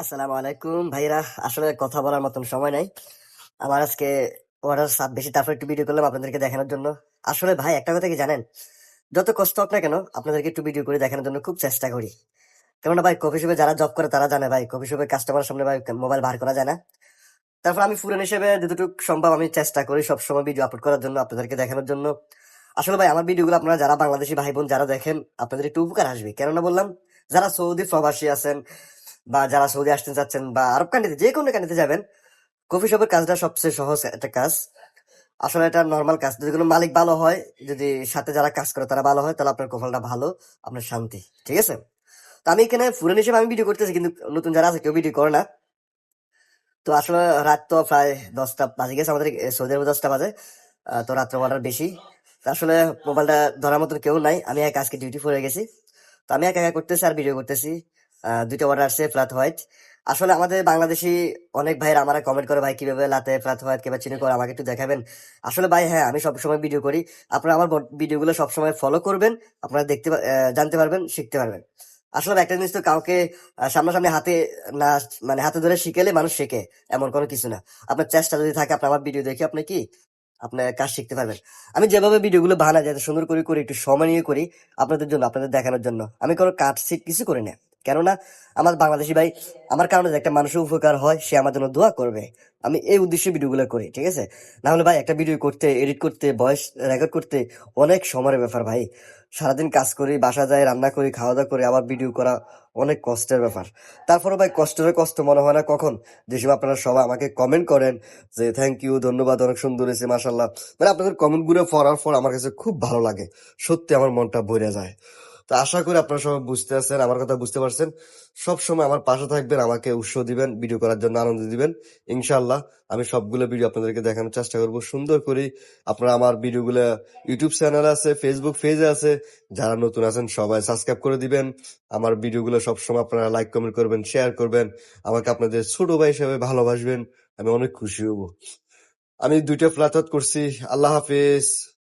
আসসালামু আলাইকুম ভাইরা। আসলে কথা বলার মতন সময় নাই। আমার আজকে অর্ডার সাপ বেশি তারপর একটু ভিডিও করলাম আপনাদেরকে দেখানোর জন্য। আসলে ভাই, একটা কথা কি জানেন? যত কষ্ট হোক না কেন, আপনাদেরকে একটু ভিডিও করে দেখানোর জন্য খুব চেষ্টা করি। কেননা ভাই কফি শপে যারা জব করে তারা জানে ভাই কফি শপে কাস্টমার সামনে ভাই মোবাইল বার করা যায় না। তারপর আমি ফুরেন হিসেবে যতটুকু সম্ভব আমি চেষ্টা করি সবসময় ভিডিও আপলোড করার জন্য, আপনাদেরকে দেখানোর জন্য। আসলে ভাই, আমার ভিডিওগুলো আপনারা যারা বাংলাদেশি ভাই বোন যারা দেখেন, আপনাদের একটু উপকার আসবে। কেননা বললাম, যারা সৌদি প্রবাসী আছেন বা যারা সৌদি আসতে চাচ্ছেন বা আরব কান্ট্রিতে যে কোনো কান্ট্রিতে যাবেন কফি শপের কাজটা সবচেয়ে সহজ একটা কাজ। আসলে এটা নর্মাল কাজ। যদি কোনো মালিক ভালো হয়, যদি সাথে যারা কাজ করে তারা ভালো হয়, তাহলে আপনার কপালটা ভালো, আপনার শান্তি। ঠিক আছে? তো আমি এখানে ফুরেন হিসেবে আমি ভিডিও করতেছি, কিন্তু নতুন যারা আছে কেউ ভিডিও করে না। তো আসলে রাত তো প্রায় দশটা বাজে গেছে, আমাদের সৌদি দশটা বাজে। তো রাত্রে অর্ডার বেশি। আসলে মোবাইলটা ধরার মতন কেউ নাই। আমি এক আজকে ডিউটি পড়ে গেছি। তো আমি একা একা করতেছি আর ভিডিও করতেছি। দুইটা অর্ডার আসছে ফ্ল্যাট হোয়াইট আসলে আমাদের বাংলাদেশি অনেক ভাইরা আমার কমেন্ট করে, ভাই, কীভাবে লাতে ফ্ল্যাট হোয়াইট কীভাবে চিনি করে আমাকে একটু দেখাবেন? আসলে ভাই হ্যাঁ আমি সবসময় ভিডিও করি। আপনারা আমার ভিডিওগুলো সবসময় ফলো করবেন, আপনারা দেখতে জানতে পারবেন, শিখতে পারবেন। আসলে একটা জিনিস তো কাউকে সামনাসামনি হাতে না মানে হাতে ধরে শিখেলে মানুষ শেখে, এমন কোনো কিছু না। আপনার চেষ্টা যদি থাকে আপনি আমার ভিডিও দেখে আপনি কি? আপনি কাজ শিখতে পারবেন। আমি যেভাবে ভিডিওগুলো বানাই, যাতে সুন্দর করে করি, একটু সময় নিয়ে করি, আপনাদের জন্য, আপনাদের দেখানোর জন্য। আমি কোনো কাট শিখ কিছু করি না। কেননা আমার বাংলাদেশি ভাই আমার কারণে যে একটা মানুষের উপকার হয়, সে আমার জন্য দোয়া করবে। আমি এই উদ্দেশ্যে ভিডিওগুলো করি, ঠিক আছে? না হলে ভাই একটা ভিডিও করতে এডিট করতে ভয়েস রেকর্ড করতে অনেক সময়ের ব্যাপার ভাই। সারাদিন কাজ করি, বাসা যাই, রান্না করি খাওয়া দাওয়া করি, আবার ভিডিও করা অনেক কষ্টের ব্যাপার। তারপরে ভাই কষ্টের কষ্ট মনে হয় না কখন? যেসব আপনারা সবাই আমাকে কমেন্ট করেন যে থ্যাংক ইউ ধন্যবাদ, অনেক সুন্দর হয়েছে মাসাল্লাহ মানে আপনাদের কমেন্টগুলো পড়ার পর আমার কাছে খুব ভালো লাগে। সত্যি আমার মনটা ভরে যায়। তো আশা করি আপনারা সবাই বুঝতে পারছেন আমার কথা বুঝতে পারছেন। সব সময় আমার পাশে থাকবেন, আমাকে উৎসাহ দিবেন ভিডিও করার জন্য আনন্দ দিবেন। ইনশাআল্লাহ, আমি সবগুলো ভিডিও আপনাদেরকে দেখানোর চেষ্টা করব। সুন্দর করে আপনারা আমার ভিডিওগুলো ইউটিউব চ্যানেল আছে ফেসবুক পেজে আছে। যারা নতুন আছেন, সবাই সাবস্ক্রাইব করে দিবেন। আমার ভিডিওগুলো সবসময় আপনারা লাইক কমেন্ট করবেন শেয়ার করবেন। আমাকে আপনাদের ছোট ভাই হিসেবে ভালোবাসবেন, আমি অনেক খুশি হব। আমি দুইটা ফ্ল্যাট করছি। আল্লাহ হাফিজ।